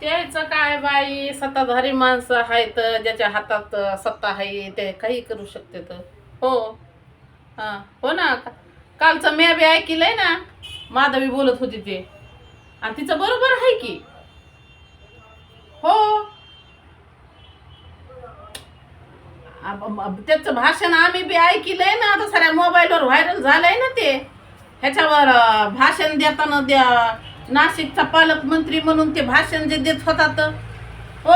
त्याचं काय बाई? सत्ताधारी माणसं आहेत ज्याच्या हातात सत्ता आहे ते काही करू शकते तर. हो. हां. हो ना? कालचं मी बी ऐकलंय ना माधवी बोलत होती ते. आणि तिचं बरोबर आहे की? हो. त्याचं भाषण आम्ही बी ऐकलंय ना आता साऱ्या मोबाईलवर व्हायरल झालंय ना ते. ह्याच्यावर भाषण देताना द्या नाशिकचा पालकमंत्री म्हणून ते भाषण जे देत होता तर हो.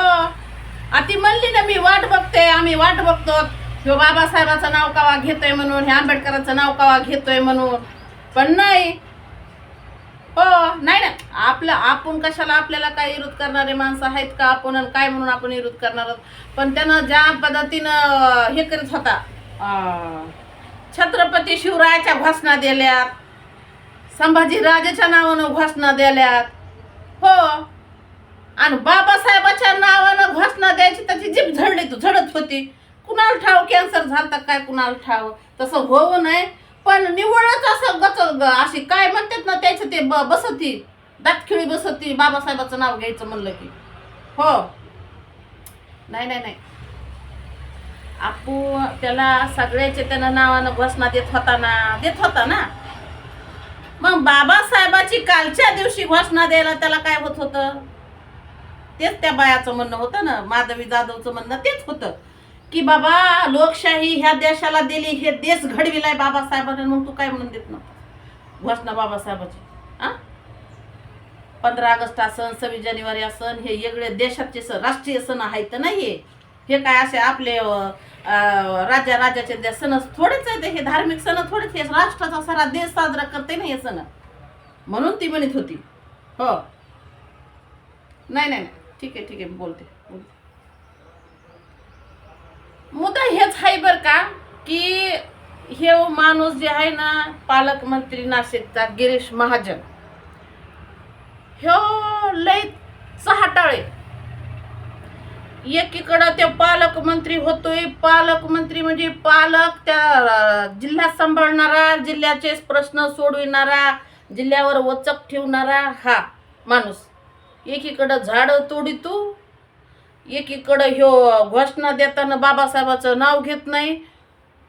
अति ती म्हणली ना मी वाट बघते आम्ही वाट बघतो. ह्यो बाबासाहेबाचं नाव कावा घेतोय म्हणून हे आंबेडकरांचं नाव कावा घेतोय म्हणून. पण नाही. हो. नाही ना आपलं आपण कशाला आपल्याला काय विरोध करणारे माणसं आहेत का आपण आणि काय म्हणून आपण विरोध करणार आहोत? पण त्यानं ज्या पद्धतीनं हे करीत होता छत्रपती शिवरायाच्या घोषणा दिल्यात. संभाजीराजेच्या नावानं घोषणा दिल्यात. हो. आणि बाबासाहेबाच्या नावानं घोषणा द्यायची त्याची जीभ झडली तू झडत होती. कुणाला ठाव कॅन्सर झाला काय कुणाला ठाव तसं होऊ नये. पण निवडच असं गच अशी काय म्हणतात ना त्याचं ते ब बसती. दातखिळी बसती. बाबासाहेबाचं नाव घ्यायचं म्हणलं की. हो. नाही नाही नाही. आपू त्याला सगळ्याचे त्यानं नावानं घोषणा देत होता ना देत होता ना. मग बाबासाहेबाची कालच्या दिवशी घोषणा द्यायला त्याला काय होत होतं? तेच त्या बायाचं म्हणणं होतं ना माधवी जाधवचं म्हणणं तेच होतं. की बाबा लोकशाही ह्या देशाला दिली हे देश घडविलाय बाबासाहेबांनी मग तू काय म्हणून देत नव्हतं? घोषणा बाबासाहेबाची. आ? पंधरा ऑगस्ट असन सव्वीस जानेवारी असन हे वेगळे देशाचे सण राष्ट्रीय सण आहेत तर हे हे काय असे आपले राजा राजाचे राज्या राज्याचे सण थोडेच आहेत हे धार्मिक सण थोडेच हे राष्ट्राचा सारा देश साजरा करते ना हे सण. म्हणून ती म्हणत होती. हो. नाही नाही नाही. ठीक आहे ठीक आहे. बोलते बोलते. मुद्दा हेच आहे बरं का की हे माणूस जे आहे ना पालकमंत्री नाशिकचा गिरीश महाजन. ह्यो लय चहाटाळे एकीकडं ते पालकमंत्री होतोय. पालकमंत्री म्हणजे पालक त्या जिल्हा सांभाळणारा जिल्ह्याचे प्रश्न सोडविणारा जिल्ह्यावर वचक ठेवणारा हा माणूस. एकीकडं झाडं तोडितो एकीकडं ह्यो घोषणा देताना बाबासाहेबाचं नाव घेत नाही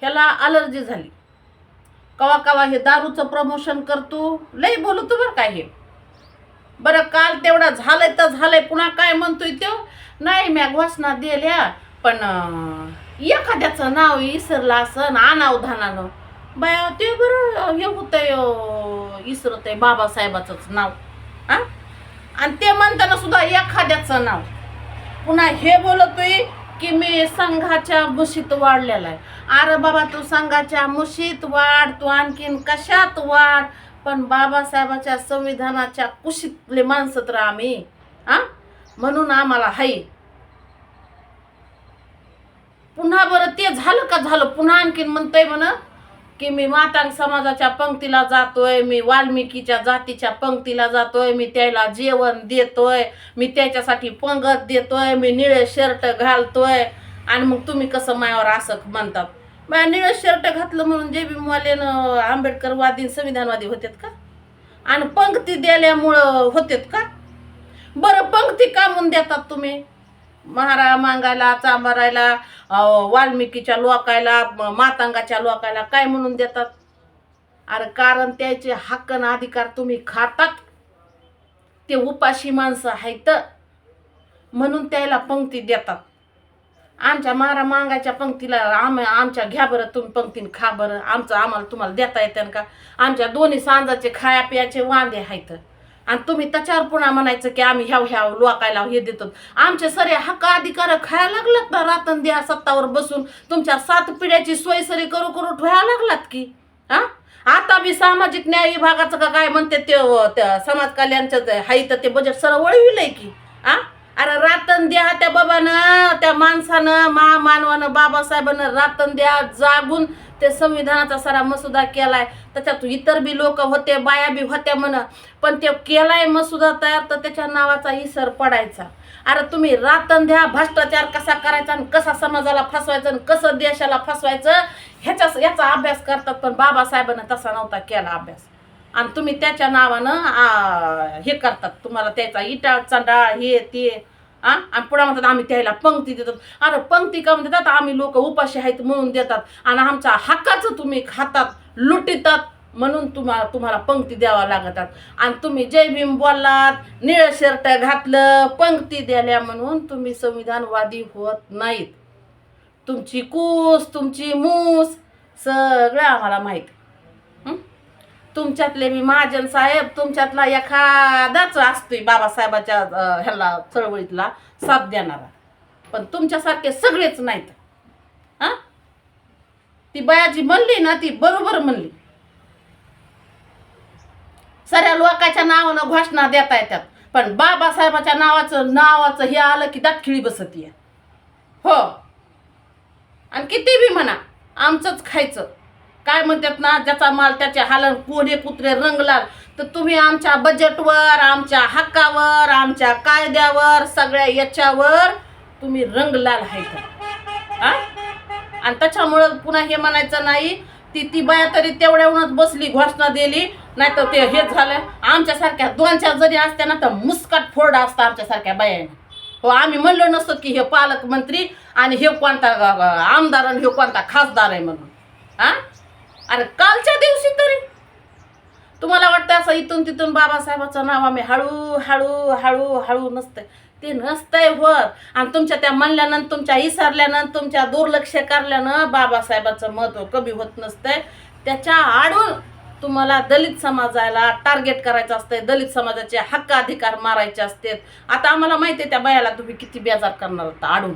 ह्याला अलर्जी झाली. कवा कवा हे दारूचं प्रमोशन करतो लई बोलतो बरं काय हे. बरं काल तेवढं झालंय तर झालंय पुन्हा काय म्हणतोय तो नाही म्या घोषणा दिल्या पण एखाद्याचं नाव विसरलं असं अनावधानानं बाया ते बरं हे होतंय इसरत आहे बाबासाहेबाचंच नाव. हां? आणि ते म्हणताना सुद्धा एखाद्याचं नाव. पुन्हा हे बोलतोय की मी संघाच्या मुशीत वाढलेला आहे. अरे बाबा तू संघाच्या मुशीत वाढ तू आणखीन कशात वाढ? पण बाबासाहेबाच्या संविधानाच्या कुशीतले माणसं तर आम्ही आ म्हणून आम्हाला हाय. पुन्हा बरं ते झालं का झालं? पुन्हा आणखीन म्हणतंय म्हण की मी मातांग समाजाच्या पंक्तीला जातोय मी वाल्मिकीच्या जातीच्या पंक्तीला जातोय मी त्याला जेवण देतोय मी त्याच्यासाठी पंगत देतोय मी निळे शर्ट घालतोय. आणि मग तुम्ही कसं मायावर असं म्हणतात? माझ्या निळं शर्ट घातलं म्हणून जे बी मुलेनं आंबेडकरवादी संविधानवादी होतात का? आणि पंक्ती दिल्यामुळं होतेत का? बरं पंक्ती का म्हणून देतात तुम्ही. महारा मांगायला चांबारायला वाल्मिकीच्या लोकायला मातांगाच्या लोकायला काय म्हणून देतात? अरे कारण त्याचे हक्क अधिकार तुम्ही खातात. ते उपाशी माणसं आहेत. म्हणून त्याला पंक्ती देतात. आमच्या मारा मागायच्या पंक्तीला आम आमच्या घ्या बरं तुम्ही पंक्तीने खा बरं. आमचं आम्हाला तुम्हाला देता येतं का? आमच्या दोन्ही सांजाचे खाया पियाचे वांदे आहेत. आणि तुम्ही त्याच्यावर पुन्हा म्हणायचं की आम्ही ह्या ह्या लोकायला हे देतो. आमचे सरे हक्क अधिकार खायला लागलात ना? रातन द्या सत्तावर बसून. तुमच्या सात पिढ्याची सोय सरी करू करू ठेवायला लागलात की? हा? आता बी सामाजिक न्याय विभागाचं का काय म्हणते ते त्या समाज कल्याणचं आहे हाय तर ते बजेट सरळ वळविलंय की? आ अरे रातन द्या त्या बाबानं त्या माणसानं महामानवानं बाबासाहेबानं रातन द्या जागून ते संविधानाचा सारा मसुदा केलाय. त्याच्यात इतर बी लोक होते बाया बी होत्या म्हण. पण ते केलाय मसुदा तयार तर त्याच्या नावाचा इसर पडायचा. अरे तुम्ही रातन द्या भ्रष्टाचार कसा करायचा आणि कसा समाजाला फसवायचं आणि कसं देशाला फसवायचं ह्याच्या याचा अभ्यास करतात पण बाबासाहेबांना तसा नव्हता केला अभ्यास. आणि तुम्ही त्याच्या नावानं हे करतात. तुम्हाला त्याचा इटा चांडाळ हे ते आणि पुढे म्हणतात आम्ही त्याला पंक्ती देतात अरे पंक्ती का देतात आम्ही लोक उपाशी आहेत म्हणून देतात. आणि आमच्या हक्काचं तुम्ही खातात लुटितात म्हणून तुम्हाला तुम्हाला पंक्ती द्यावा लागतात. आणि तुम्ही जय भीम बोललात निळ शर्ट घातलं पंक्ती द्याल्या म्हणून तुम्ही संविधानवादी होत नाहीत. तुमची कूस तुमची मूस सगळं आम्हाला माहीत. तुमच्यातले मी महाजन साहेब तुमच्यातला एखादाच असतोय बाबासाहेबाच्या ह्याला चळवळीतला साथ देणारा. पण तुमच्यासारखे सगळेच नाहीत. हा? ती बयाजी म्हणली ना ती बरोबर म्हणली. साऱ्या लोकांच्या नावानं घोषणा देता येतात पण बाबासाहेबाच्या नावाचं नावाचं हे आलं की दातखिळी बसती हो. आणि किती बी म्हणा आमचंच खायचं. काय म्हणतात ना ज्याचा माल त्याच्या हालन कोडे कुत्रे रंगलाल तर तुम्ही आमच्या बजेटवर आमच्या हक्कावर आमच्या कायद्यावर सगळ्या याच्यावर तुम्ही रंगलाल आहे हा? आणि त्याच्यामुळं पुन्हा हे म्हणायचं नाही ती ती बाया तरी तेवढ्याहूनच बसली घोषणा दिली नाही तर ते हे झालं. आमच्यासारख्या दोन चार जरी असत्या ना तर मुस्काट फोडा असतं आमच्यासारख्या बायांना. हो आम्ही म्हणलो नसतो की हे पालकमंत्री आणि हे कोणता आमदार आणि हे कोणता खासदार आहे म्हणून. हा? अरे कालच्या दिवशी तरी. तुम्हाला वाटतं असं इथून तिथून बाबासाहेबाचं नाव आम्ही हळू हळू हळू हळू नसतंय. ते नसतंय होत. आणि तुमच्या त्या म्हणल्यानं तुमच्या इसरल्यानं तुमच्या दुर्लक्ष करल्यानं बाबासाहेबाचं महत्त्व कमी होत नसतंय. त्याच्या आडून तुम्हाला दलित समाजाला टार्गेट करायचं असतंय. दलित समाजाचे हक्क अधिकार मारायचे असतात. आता आम्हाला माहिती आहे त्या बायाला तुम्ही किती बेजार करणार होता आडून.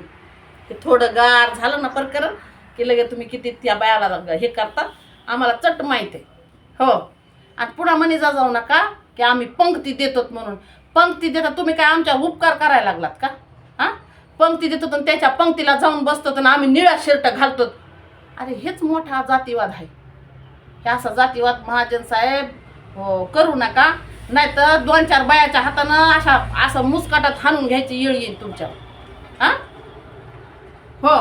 हे थोडं गार झालं ना प्रकरण की लगे तुम्ही किती त्या बायाला हे करता. आम्हाला चट माहीत आहे. हो. आणि पुन्हा म्हणे जा जाऊ नका की आम्ही पंक्ती देतो म्हणून. पंक्ती देतात तुम्ही काय आमच्या उपकार करायला लागलात का? हां? पंक्ती देतो आणि त्याच्या पंक्तीला जाऊन बसतो आणि आम्ही निळा शर्ट घालतो अरे हेच मोठा जातीवाद आहे. हे असा जातीवाद महाजन साहेब हो करू नका. नाहीतर दोन चार बायाच्या हातानं अशा असं मुस्काटात हाणून घ्यायची येळ येईल तुमच्या हां? हो.